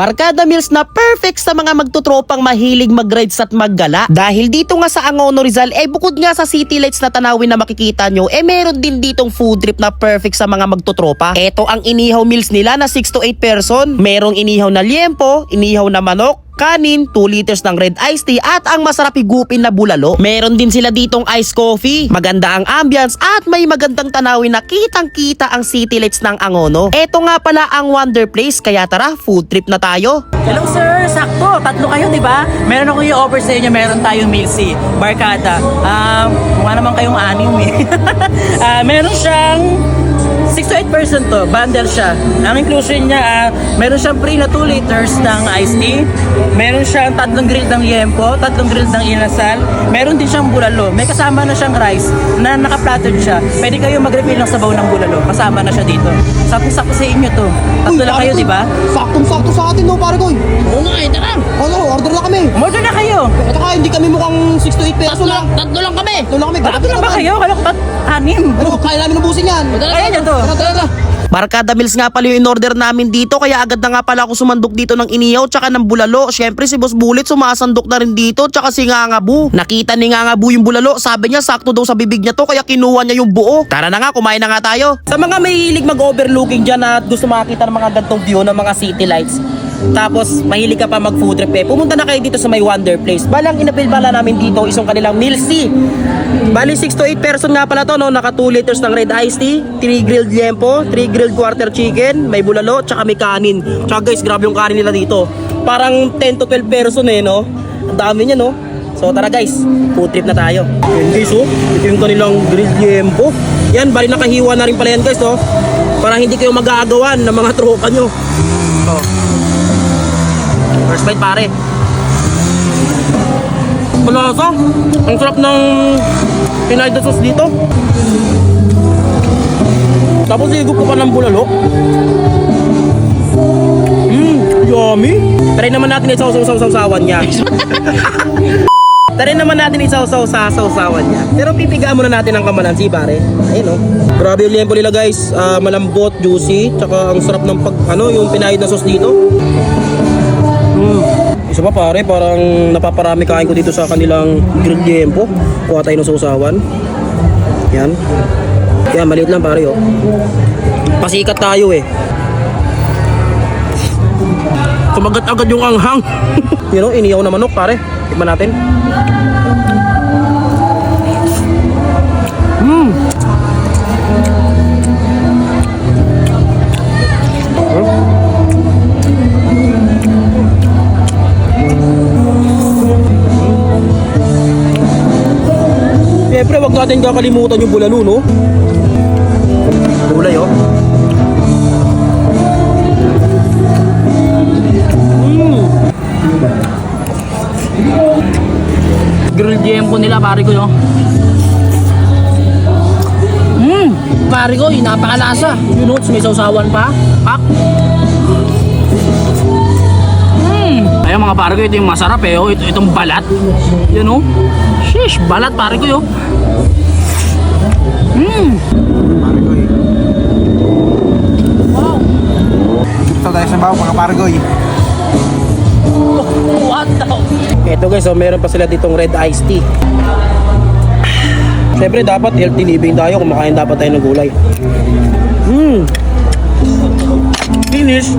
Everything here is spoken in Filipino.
Barkada meals na perfect sa mga magtutropang mahilig mag-rides at maggala. Dahil dito nga sa Angono Rizal, eh bukod nga sa city lights na tanawin na makikita nyo, eh meron din ditong food trip na perfect sa mga magtutropa. Ito ang inihaw meals nila na 6 to 8 person. Merong inihaw na liempo, inihaw na manok, kanin, 2 liters ng red iced tea at ang masarap higupin na bulalo. Meron din sila ditong iced coffee, maganda ang ambience at may magandang tanawin na kitang-kita ang city lights ng Angono. Ito nga pala ang Wonder Place kaya tara, food trip na tayo. Hello sir, sakto. Tatlo kayo, di ba? Meron ako yung offer sa inyo, meron tayong meal si Barkada. Ah, mukha naman kayong anim eh. Ah, meron siyang 6 to 8 person to, bundle siya. Ang inclusion niya, ah, meron siyang free na 2 liters ng iced tea, meron siyang tatlong grill ng yempo, tatlong grill ng inasal, meron din siyang bulalo. May kasama na siyang rice na naka-platter siya. Pwede kayo mag-refill ng sabaw ng bulalo. Kasama na siya dito. Sakto-sakto sa inyo to. Tatlo lang kayo, di ba? Saktong-sakto sa atin, no, pare ko. Oo nga, eh, tara. Ano, kayo. Ito ka, hindi kami mukhang 6 to 8 peso lang. tatlo lang kami. Tatlo lang kami. Tatlo Grabe lang ba naman. kayo? Kala ko anim. Ano, kaya namin ubusin yan. Kaya nyo to. Tara, tara, tara. Barkada meals nga pala yung in-order namin dito kaya agad na nga pala ako sumandok dito ng iniyaw tsaka ng bulalo. Syempre si Boss Bullet sumasandok na rin dito tsaka si Ngangabu. Nakita ni Ngangabu yung bulalo, sabi niya sakto daw sa bibig niya to kaya kinuha niya yung buo. Tara na nga, kumain na nga tayo. Sa mga mahilig mag-overlooking dyan at gusto makakita ng mga gantong view ng mga city lights, tapos mahilig ka pa mag food trip eh. Pumunta na kayo dito sa may Wonder Place. Balang inabil bala namin dito isang kanilang meal C. Bali 6 to 8 person nga pala to no, naka 2 liters ng red iced tea, 3 grilled liempo, 3 grilled quarter chicken, may bulalo, tsaka may kanin. Tsaka guys, grabe yung kanin nila dito. Parang 10 to 12 person eh no. Ang dami niya no. So tara guys, food trip na tayo. Yan guys oh, ito yung kanilang grilled liempo. Yan, bali nakahiwa na rin pala yan guys oh. Para hindi kayo mag-aagawan ng mga tropa nyo. Bite pare. Malasa. Ang sarap ng pinay na sauce dito. Tapos higup ko pa ng bulalo. Mmm, yummy. Try naman natin isaw-saw sa sausawan niya. Try naman natin isaw-saw sa sausawan niya. Pero pipigaan muna natin ang kamalansi, pare. Ayun, oh. Grabe yung liempo nila, guys. Ah, malambot, juicy. Tsaka ang sarap ng pag, ano, yung pinahid na sauce dito. Mm. Isa pa pare, parang napaparami kain ko dito sa kanilang grilled liempo. Kuha tayo ng sausawan. Yan. Yan, maliit lang pare, oh. Pasikat tayo eh. Kumagat agad yung anghang. you know, iniyaw na manok pare. Tikman natin. Siyempre, wag natin kakalimutan yung bulalo, no? Gulay, oh. Mm. Grilled yempo nila, pare ko, no? Mmm! Pare ko, napakalasa. Yun, no? May sausawan pa. Pak! Mga pare ko, ito yung masarap eh. Oh. Ito, itong balat. Yun, no? Shish! Balat, pare ko, yun. Mmm! Wow! Ito tayo sa bawo, mga pargoy. What the? Ito guys, so meron pa sila ditong red iced tea. Siyempre dapat healthy living tayo, kumakain dapat tayo ng gulay. Mmm! Finish!